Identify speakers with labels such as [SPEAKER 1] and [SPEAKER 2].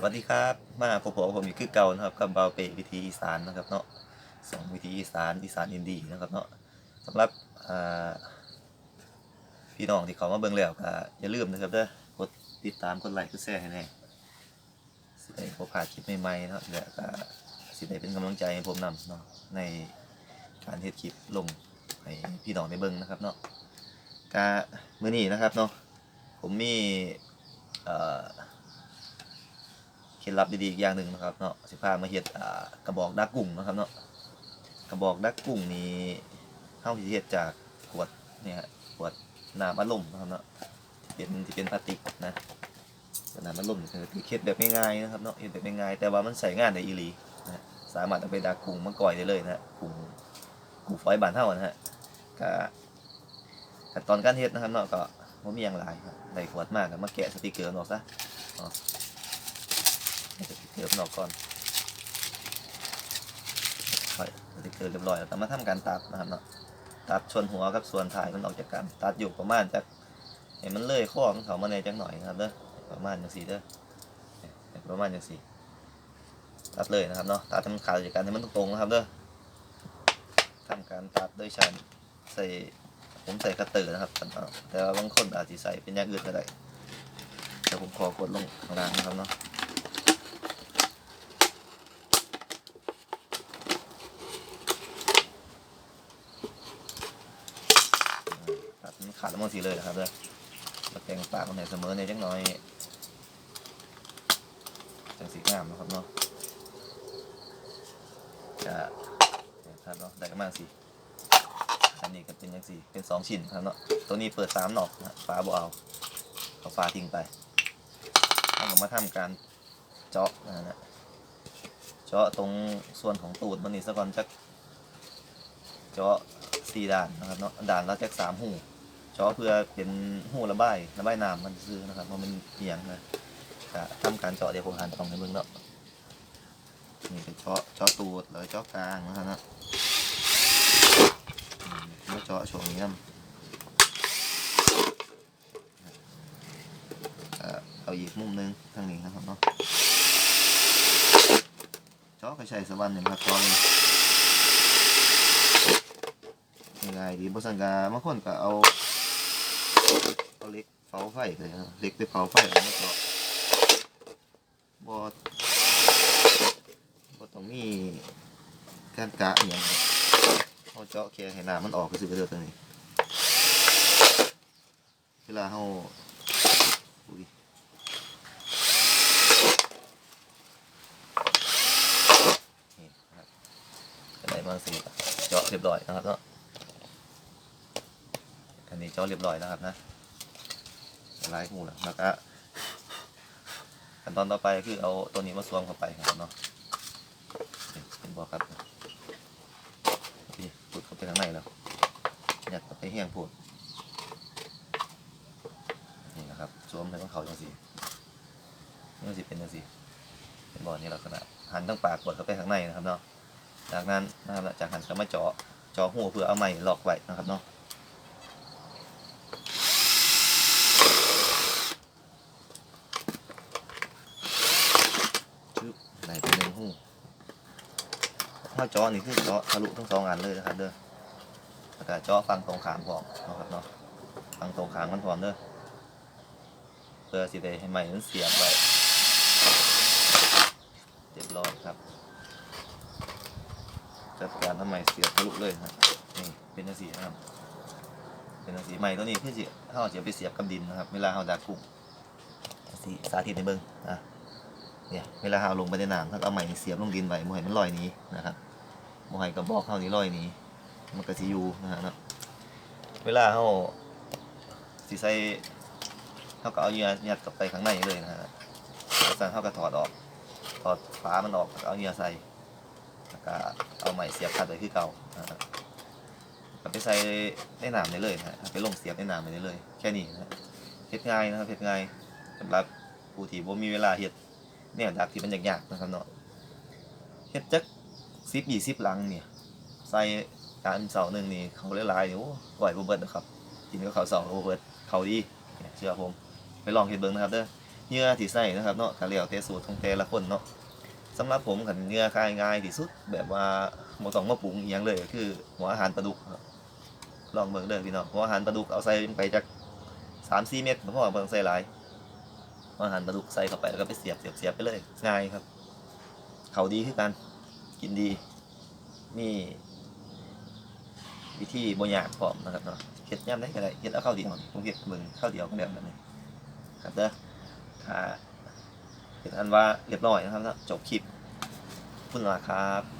[SPEAKER 1] สวัสดีครับมาพบผมผมอยู่คือเก่านะครับกับเบาเปวิธีอีสานนะครับเนาะสองวิธีอีสานอีสานอินดีนะครับเนาะสำหรับพี่น้องที่เขามาเบิ่งแล้วก็อย่าลืมนะครับเด้อกดติดตามกดไลค์กดแชร์ให้แน่สิได้บ่าคลิปใหม่ๆเนาะครับแล้วก็สิได้เป็นกำลังใจให้ผมนำเนาะในการเฮ็ดคลิปลงให้พี่น้องได้เบิ่งนะครับเนาะก็มื้อนี้นะครับเนาะผมมีเอ่อ ล็ดลับดีๆอีกอย่างหนึ่งนะครับเนาะสิพามาเฮ็ดอ่ากระบอกดักกุ้งนะครับเนาะกระบอกดักกุ้งนี้เฮาสิเฮ็ดจากขวดเนี่ยฮะขวดน้ำอัดลมนะครับเนาะที่เป็นที่เป็นพลาสติกนะขวดน้ำอัดลมคือที่เฮ็ดแบบง่ายๆนะครับเนาะเฮ็ดแบบง่ายๆแต่ว่ามันใช้งานได้อีหลีนะสามารถเอาไปดักกุ้งมาก่อยได้เลยนะฮะกุ้งกุ้งฝอยบานเฮานะฮะก็ขั้นตอนการเฮ็ดนะครับเนาะก็บ่มีหยังหลายครับได้ขวดมาก็มาแกะสติกเกอร์ออกซะสติ๊ก เกอร์มันอกก่อนค่อยสติ๊กเกอร์เรียบร้อยแล้วก็มาทำการตัดนะครับเนาะตัดส่วนหัวกับส่วนท้ายมันออกจากกัน ตัดอยู่ประมาณจากเห็นมันเลื่อยข้อของเขามาในจังหน่อยนะครับเด้อประมาณจังสี่เด้อเนี่ยประมาณจังสี่ตัดเลยนะครับเนาะตัดให้มันขาดจากกันให้มันตรงๆนะครับเด้อทำการตัดด้วยชันใส่ผมใส่คัตเตอนะครับ แต่ว่าบางคนอาจจะใส่เป็นอย่างอื่นก็ได้เดี๋ยวผมขอกดลงข้างล่างนะครับเนาะ ตัดมัน ขาดแล้วมันสีเลยนะครับเด้อมาแต่งปากมันให้เสมอในจังน้อยจังสีงามนะครับเนาะจะครับเนาะได้ประมาณสี่อันนี้ก็เป็นยังสี่เป็นสองชิ้นครับเนาะตัวนี้เปิดสามหนอกนะฟ้าบ่เอาเอาฟ้าทิ้งไปเราก็มาทำการเจาะนะฮะเจาะตรงส่วนของตูดมันนี่ซะก่อนจักเจาะสี่ด่านนะครับเนาะด่านละแจ็คสามหู จาะเพื่อเป็นหูระบายระบายน้ำมันซื้อนะครับเพราะมันเอียงนะจะทำการเจาะเดี๋ยวผมหันตรงในเมืองเนาะนี่เป็นเจาะเจาะตูดแล้วเจาะกลางนะครับนะมแล้วเจาะช่วงนี้นะเอาอีกมุมหนึงทางนี้นะครับเนาะเจาะกระชัยสวรรค์เนี่ยครับเจาะนี่ง่ายดีบสังกาบางคนก็เอา เอาเล็กเผาไฟเลยนะเล็กไปเผาไฟแล้วมันก็บ่บ่ต้องมีการกะอย่างเขาเจาะแค่ให้น้ำมันออกก็สิกระเดือตรงนี้ เวลาเขาอุ้ยนี่นะครับอะไรบางสิเจาะเรียบร้อยนะครับเนาะ อันนี้เจาะเรียบร้อยแล้วครับนะลายหูแล้วแล้วก็ขั้นตอนต่อไปคือเอาตัวนี้มาสวมเข้าไปครับเนาะเป็นบอกครับนี่ปุดเข้าไปข้างในแล้วอยัดเข้าไปแห้งพูดนี่นะครับสวมในของเขาจังสีนี่สิเป็นจังสีเป็นบอลนี่ลักษณะหันตั้งปากกดเข้าไปข้างในนะครับเนาะจากนั้นนะครับจากหันก็มาเจาะเจาะหูเพื่อเอาไม้ลอกไว้นะครับเนาะ ปึ๊บไหนเป็นหนึ่งหู ถ้าจอนี่คือจอทะลุทั้งสองอันเลยนะครับเด้อแล้วก็จอฟังตรงขางพร้อมนะครับเนาะฟังตรงขางมันพร้อมเด้อเพื่อสิได้ให้ไม้มันเสียบไว้เรียบร้อยครับจัดการทำไมเสียบทะลุเลยครับนี่เป็นสีนะครับเป็นสีไม้ตัวนี้คือสิเขาจะไปเสียบกับดินนะครับเวลาเขาดักกุ้งสิสาธิตในเบิ้งอะเนี่ยเวลาเราลงไปในน้ำถ้าเอาใหม่เสียบลงดินไว้บ่ให้มันลอยนี้นะครับ บ่ให้กระบอกเข้านี้ลอยนี้มันก็สิอยู่นะฮะเนาะเวลาเราสิใส่เขาก็เอาเหยื่อยัดกลับไปข้างในเลยนะฮะแล้วสั่งเขาก็ถอดออก ถอดฝามันออกเอาเหยื่อใส่แล้วก็เอาใหม่เสียบคัดไว้คือเก่านะฮะไปใส่ในน้ำได้เลยนะฮะไปลงเสียบในน้ำไปได้เลย แค่นี้นะฮะเฮ็ดง่ายนะครับเฮ็ดง่ายสำหรับผู้ที่บ่มีเวลาเฮ็ดเนี่ยดักที่มันยากๆนะครับเนาะเฮ็ดจัก สิบยี่สิบลังเนี่ย ใส่การเสาหนึ่งนี่เขาหลายๆนี่โอ้ไหวบ่เบิร์ดนะครับกินก็เขาเสาร์บ่เบิดเขาดีเชื่อผมไปลองเฮ็ดเบิ่งนะครับเด้อเหยื่อที่ใส่นะครับเนาะก็แล้วแต่สูตรของแต่ละคนเนาะสำหรับผมขันเหยื่อคายง่ายที่สุด แบบว่าบ่ต้องมาปรุงอีหยังเลยคือหัวอาหารปลาดุกครับลองเบิ่งเด้อพี่น้องหัวอาหารปลาดุกเอาใส่ไปจัก3-4เม็ดก็พอเบิ่งใส่หลายหัวอาหารปลาดุกใส่เข้าไปแล้วก็ไปเสียบเสียบเสียบไปเลยง่ายครับ เขาดีคือกัน กินดี มีวิธีบ่ยากพร้อมนะครับเนาะเห็ดย่ำได้ก็ได้เห็ดเอาข้าวเดียวผมเห็ดเบิ่งข้าวเดียวก็แบบนั้นเลยครับเด้อถ้าเห็ดอันว่าเรียบร้อยนะครับจบคลิปขอบคุณลาครับ